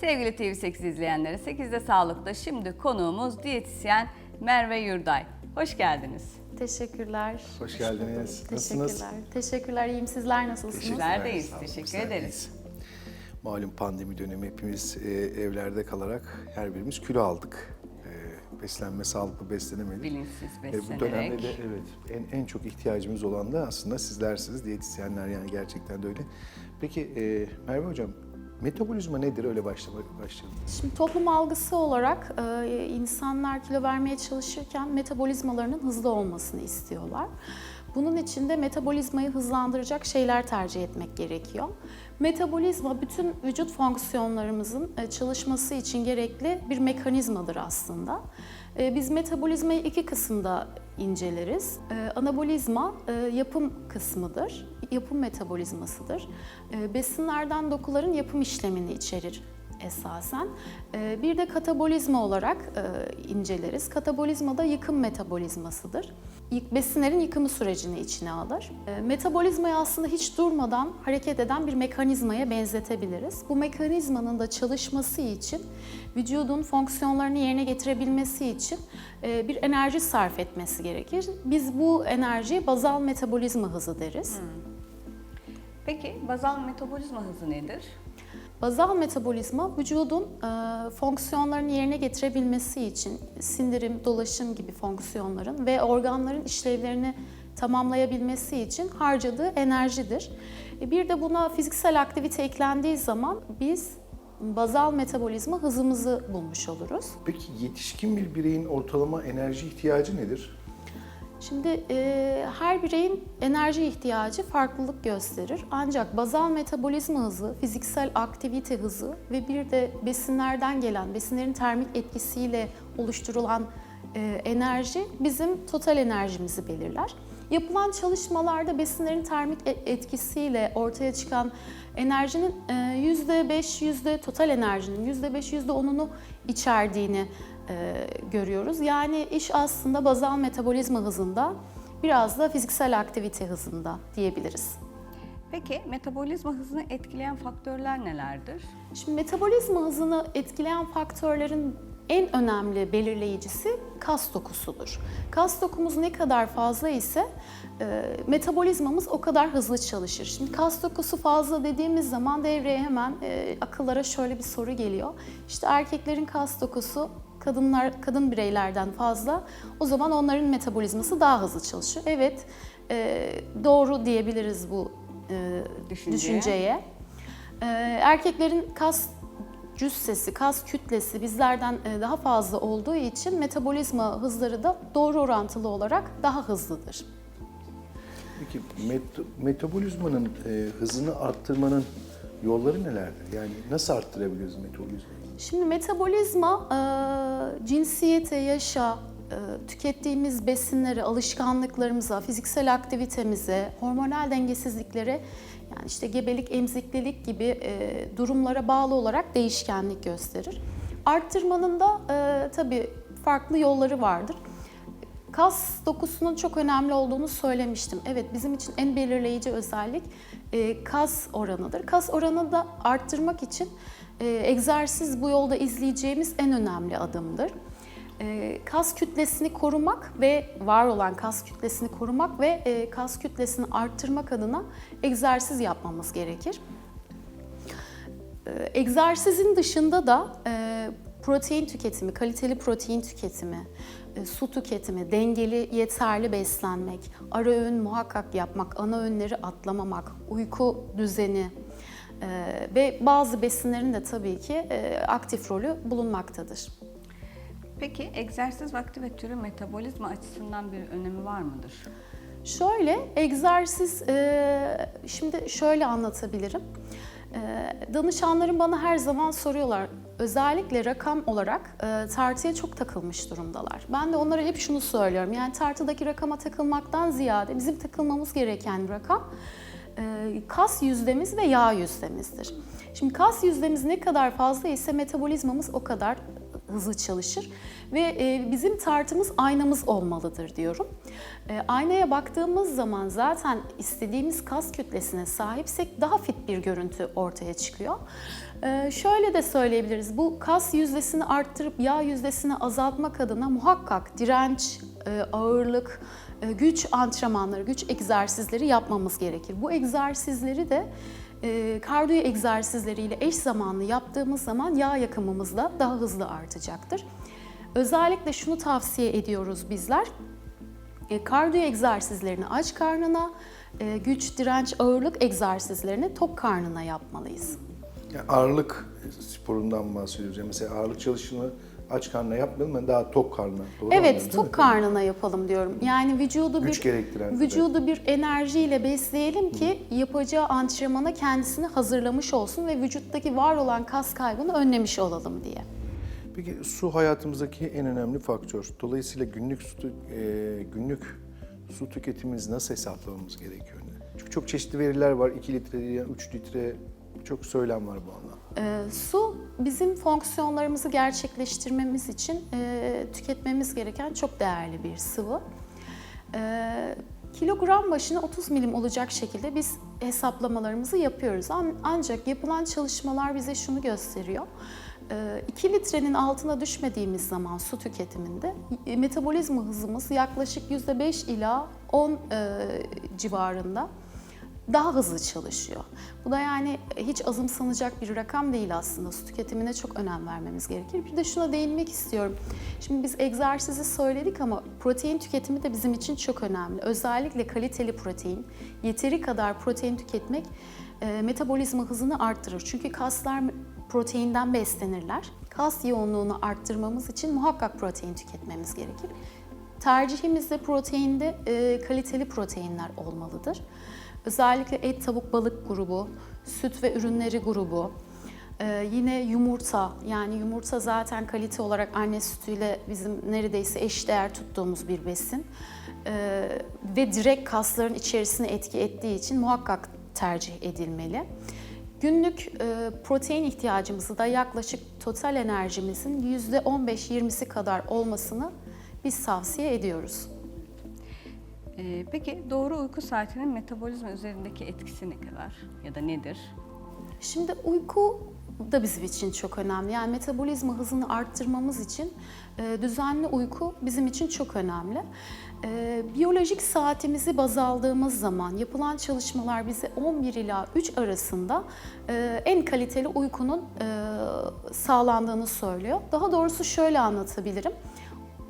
Sevgili TV8 izleyenleri 8'de Sağlık'ta şimdi konuğumuz diyetisyen Merve Yurday. Hoş geldiniz. Teşekkürler. Hoş geldiniz. Nasılsınız? Teşekkürler. Teşekkürler. İyiyim. Sizler nasılsınız? Sağ olun, Teşekkür ederiz. Malum pandemi dönemi hepimiz e, evlerde kalarak her birimiz kilo aldık. E, beslenme, sağlıklı beslenemedik. Bilinçsiz E, bu beslenerek. dönemde de evet en, en çok ihtiyacımız olan da aslında sizlersiniz, diyetisyenler yani gerçekten de öyle. Peki e, Merve Hocam, metabolizma nedir? Öyle başlamak başlayalım. Şimdi toplum algısı olarak e, insanlar kilo vermeye çalışırken metabolizmalarının hızlı olmasını istiyorlar. Bunun için de metabolizmayı hızlandıracak şeyler tercih etmek gerekiyor. Metabolizma bütün vücut fonksiyonlarımızın e, çalışması için gerekli bir mekanizmadır aslında. E, Biz metabolizmayı iki kısımda inceleriz. E, Anabolizma e, yapım kısmıdır, yapım metabolizmasıdır. E, Besinlerden dokuların yapım işlemini içerir esasen. E, Bir de katabolizma olarak e, inceleriz. Katabolizma da yıkım metabolizmasıdır. Besinlerin yıkımı sürecini içine alır. E, Metabolizmayı aslında hiç durmadan hareket eden bir mekanizmaya benzetebiliriz. Bu mekanizmanın da çalışması için vücudun fonksiyonlarını yerine getirebilmesi için e, bir enerji sarf etmesi gerekir. Biz bu enerjiye bazal metabolizma hızı deriz. Peki bazal metabolizma hızı nedir? Bazal metabolizma vücudun e, fonksiyonlarını yerine getirebilmesi için sindirim, dolaşım gibi fonksiyonların ve organların işlevlerini tamamlayabilmesi için harcadığı enerjidir. E, bir de buna fiziksel aktivite eklendiği zaman biz bazal metabolizma hızımızı bulmuş oluruz. Peki yetişkin bir bireyin ortalama enerji ihtiyacı nedir? Şimdi e, her bireyin enerji ihtiyacı farklılık gösterir. Ancak bazal metabolizma hızı, fiziksel aktivite hızı ve bir de besinlerden gelen, besinlerin termik etkisiyle oluşturulan e, enerji bizim total enerjimizi belirler. Yapılan çalışmalarda besinlerin termik e- etkisiyle ortaya çıkan enerjinin e, %5, yüzde total enerjinin %5, %10'unu içerdiğini e, görüyoruz. Yani iş aslında bazal metabolizma hızında, biraz da fiziksel aktivite hızında diyebiliriz. Peki metabolizma hızını etkileyen faktörler nelerdir? Şimdi metabolizma hızını etkileyen faktörlerin en önemli belirleyicisi kas dokusudur. Kas dokumuz ne kadar fazla ise e, metabolizmamız o kadar hızlı çalışır. Şimdi kas dokusu fazla dediğimiz zaman devreye hemen e, akıllara şöyle bir soru geliyor. İşte erkeklerin kas dokusu kadınlar kadın bireylerden fazla. O zaman onların metabolizması daha hızlı çalışıyor. Evet, e, doğru diyebiliriz bu e, Düşünceye. düşünceye. Ee, erkeklerin kas cüssesi, kas kütlesi bizlerden e, daha fazla olduğu için metabolizma hızları da doğru orantılı olarak daha hızlıdır. Peki met- metabolizmanın e, hızını arttırmanın yolları nelerdir? Yani nasıl arttırabiliyoruz metabolizmayı? Şimdi metabolizma e, cinsiyete, yaşa, e, tükettiğimiz besinlere, alışkanlıklarımıza, fiziksel aktivitemize, hormonal dengesizliklere yani işte gebelik, emziklilik gibi e, durumlara bağlı olarak değişkenlik gösterir. Arttırmanın da e, tabii farklı yolları vardır. Kas dokusunun çok önemli olduğunu söylemiştim. Evet bizim için en belirleyici özellik e, kas oranıdır. Kas oranı da arttırmak için e, egzersiz bu yolda izleyeceğimiz en önemli adımdır. E, kas kütlesini korumak ve var olan kas kütlesini korumak ve e, kas kütlesini arttırmak adına egzersiz yapmamız gerekir. Ee, Egzersizin dışında da e, protein tüketimi, kaliteli protein tüketimi, e, su tüketimi, dengeli, yeterli beslenmek, ara öğün muhakkak yapmak, ana öğünleri atlamamak, uyku düzeni e, ve bazı besinlerin de tabii ki e, aktif rolü bulunmaktadır. Peki egzersiz vakti ve türü metabolizma açısından bir önemi var mıdır? Şöyle, egzersiz, e, şimdi şöyle anlatabilirim. E, danışanlarım bana her zaman soruyorlar, özellikle rakam olarak e, tartıya çok takılmış durumdalar. Ben de onlara hep şunu söylüyorum, yani tartıdaki rakama takılmaktan ziyade bizim takılmamız gereken rakam kas yüzdemiz ve yağ yüzdemizdir. Şimdi kas yüzdemiz ne kadar fazla ise metabolizmamız o kadar hızlı çalışır ve e, bizim tartımız aynamız olmalıdır diyorum. E, aynaya baktığımız zaman zaten istediğimiz kas kütlesine sahipsek daha fit bir görüntü ortaya çıkıyor. E, şöyle de söyleyebiliriz. Bu kas yüzdesini arttırıp yağ yüzdesini azaltmak adına muhakkak direnç, ağırlık, güç antrenmanları, güç egzersizleri yapmamız gerekir. Bu egzersizleri de e, kardiyo egzersizleriyle eş zamanlı yaptığımız zaman yağ yakımımız da daha hızlı artacaktır. Özellikle şunu tavsiye ediyoruz bizler. E, kardiyo egzersizlerini aç karnına, e, güç, direnç, ağırlık egzersizlerini tok karnına yapmalıyız. Yani ağırlık sporundan bahsediyoruz. Yani mesela ağırlık çalışını aç karnına yapmayalım, ben daha tok karnına. Doğru Evet, tok karnına yapalım diyorum. Yani vücudu Güç bir gerektiren, vücudu bir enerjiyle besleyelim ki yapacağı antrenmana kendisini hazırlamış olsun ve vücuttaki var olan kas kaybını önlemiş olalım diye. Peki su hayatımızdaki en önemli faktör. Dolayısıyla günlük su, e, günlük su tüketimimizi nasıl hesaplamamız gerekiyor? Çünkü çok çeşitli veriler var. 2 litre, 3 litre çok söylem var bu anlamda. Ee, su bizim fonksiyonlarımızı gerçekleştirmemiz için e, tüketmemiz gereken çok değerli bir sıvı. Ee, kilogram başına 30 milim olacak şekilde biz hesaplamalarımızı yapıyoruz. An- Ancak yapılan çalışmalar bize şunu gösteriyor. 2 litrenin altına düşmediğimiz zaman su tüketiminde e, metabolizma hızımız yaklaşık %5 ila 10 e, civarında daha hızlı çalışıyor. Bu da yani hiç azımsanacak bir rakam değil aslında. Su tüketimine çok önem vermemiz gerekir. Bir de şuna değinmek istiyorum. Şimdi biz egzersizi söyledik ama protein tüketimi de bizim için çok önemli. Özellikle kaliteli protein, yeteri kadar protein tüketmek e, metabolizma hızını arttırır. Çünkü kaslar proteinden beslenirler. Kas yoğunluğunu arttırmamız için muhakkak protein tüketmemiz gerekir. Tercihimizde proteinde e, kaliteli proteinler olmalıdır. Özellikle et, tavuk, balık grubu, süt ve ürünleri grubu, e, yine yumurta yani yumurta zaten kalite olarak anne sütüyle bizim neredeyse eşdeğer tuttuğumuz bir besin E, ve direkt kasların içerisine etki ettiği için muhakkak tercih edilmeli. Günlük e, protein ihtiyacımızı da yaklaşık total enerjimizin %15-20'si kadar olmasını biz tavsiye ediyoruz. Ee, peki doğru uyku saatinin metabolizma üzerindeki etkisi ne kadar ya da nedir? Şimdi uyku da bizim için çok önemli. Yani metabolizma hızını arttırmamız için e, düzenli uyku bizim için çok önemli. E, biyolojik saatimizi baz aldığımız zaman yapılan çalışmalar bize 11 ila 3 arasında e, en kaliteli uykunun e, sağlandığını söylüyor. Daha doğrusu şöyle anlatabilirim.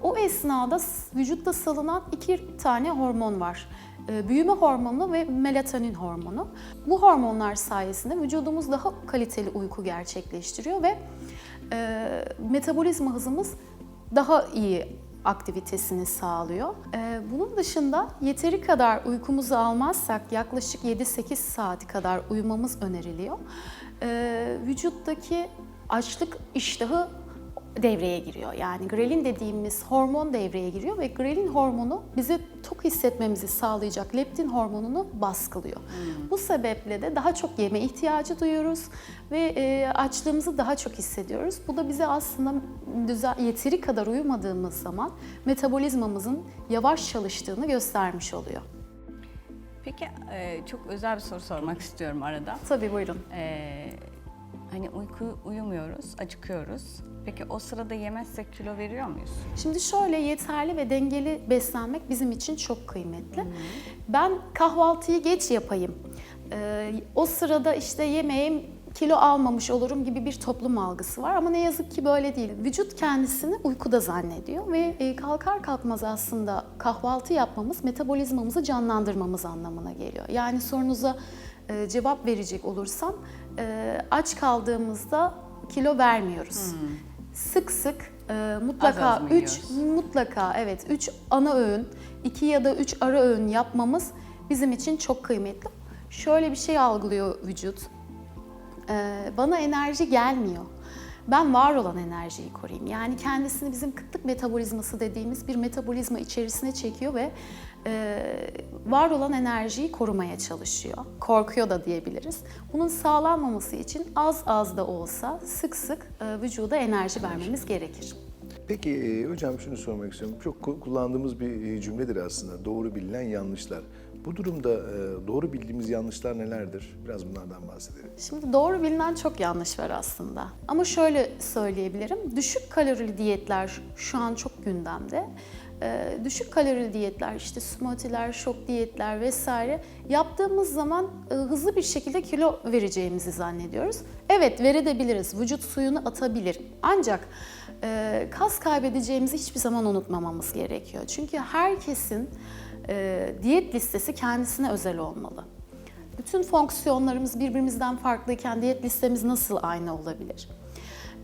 O esnada vücutta salınan iki tane hormon var. Ee, Büyüme hormonu ve melatonin hormonu. Bu hormonlar sayesinde vücudumuz daha kaliteli uyku gerçekleştiriyor ve e, metabolizma hızımız daha iyi aktivitesini sağlıyor. Ee, bunun dışında yeteri kadar uykumuzu almazsak yaklaşık 7-8 saat kadar uyumamız öneriliyor. Ee, vücuttaki açlık iştahı devreye giriyor. Yani grelin dediğimiz hormon devreye giriyor ve grelin hormonu bize tok hissetmemizi sağlayacak leptin hormonunu baskılıyor. Bu sebeple de daha çok yeme ihtiyacı duyuyoruz ve e, açlığımızı daha çok hissediyoruz. Bu da bize aslında düzen, yeteri kadar uyumadığımız zaman metabolizmamızın yavaş çalıştığını göstermiş oluyor. Peki e, çok özel bir soru sormak istiyorum arada. Tabii buyurun. Ee, hani uyku uyumuyoruz, acıkıyoruz. Peki o sırada yemezsek kilo veriyor muyuz? Şimdi şöyle yeterli ve dengeli beslenmek bizim için çok kıymetli. Ben kahvaltıyı geç yapayım. Ee, o sırada işte yemeğim kilo almamış olurum gibi bir toplum algısı var ama ne yazık ki böyle değil. Vücut kendisini uykuda zannediyor ve e, kalkar kalkmaz aslında kahvaltı yapmamız metabolizmamızı canlandırmamız anlamına geliyor. Yani sorunuza e, cevap verecek olursam e, aç kaldığımızda kilo vermiyoruz. Sık sık e, mutlaka Az az mı 3 yiyoruz? mutlaka evet 3 ana öğün, 2 ya da 3 ara öğün yapmamız bizim için çok kıymetli. Şöyle bir şey algılıyor vücut. Ee, bana enerji gelmiyor. ben var olan enerjiyi koruyayım. Yani kendisini bizim kıtlık metabolizması dediğimiz bir metabolizma içerisine çekiyor ve e, var olan enerjiyi korumaya çalışıyor. Korkuyor da diyebiliriz. Bunun sağlanmaması için az az da olsa sık sık e, vücuda enerji vermemiz gerekir. Peki e, hocam şunu sormak istiyorum. Çok ku- kullandığımız bir e, cümledir aslında. Doğru bilinen yanlışlar. Bu durumda e, doğru bildiğimiz yanlışlar nelerdir? Biraz bunlardan bahsedelim. Şimdi doğru bilinen çok yanlış var aslında. Ama şöyle söyleyebilirim. Düşük kalorili diyetler şu an çok gündemde. Ee, düşük kalorili diyetler, işte smoothie'ler, şok diyetler vesaire yaptığımız zaman e, hızlı bir şekilde kilo vereceğimizi zannediyoruz. Evet verebiliriz, vücut suyunu atabilir. Ancak e, kas kaybedeceğimizi hiçbir zaman unutmamamız gerekiyor. Çünkü herkesin e, diyet listesi kendisine özel olmalı. Bütün fonksiyonlarımız birbirimizden farklıyken diyet listemiz nasıl aynı olabilir?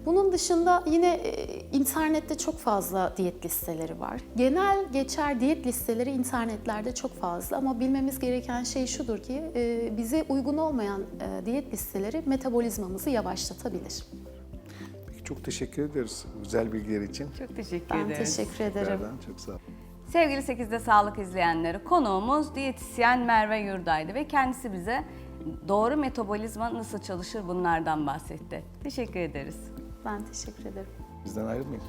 Bunun dışında yine e, internette çok fazla diyet listeleri var. Genel geçer diyet listeleri internetlerde çok fazla ama bilmemiz gereken şey şudur ki e, bize uygun olmayan e, diyet listeleri metabolizmamızı yavaşlatabilir. Peki çok teşekkür ederiz güzel bilgiler için. Çok teşekkür Ben ederiz. teşekkür ederim. Tekrardan çok sağ olun. Sevgili 8'de Sağlık izleyenleri, konuğumuz diyetisyen Merve Yurday'dı ve kendisi bize doğru metabolizma nasıl çalışır bunlardan bahsetti. Teşekkür ederiz. Ben teşekkür ederim. Bizden ayrılmayın.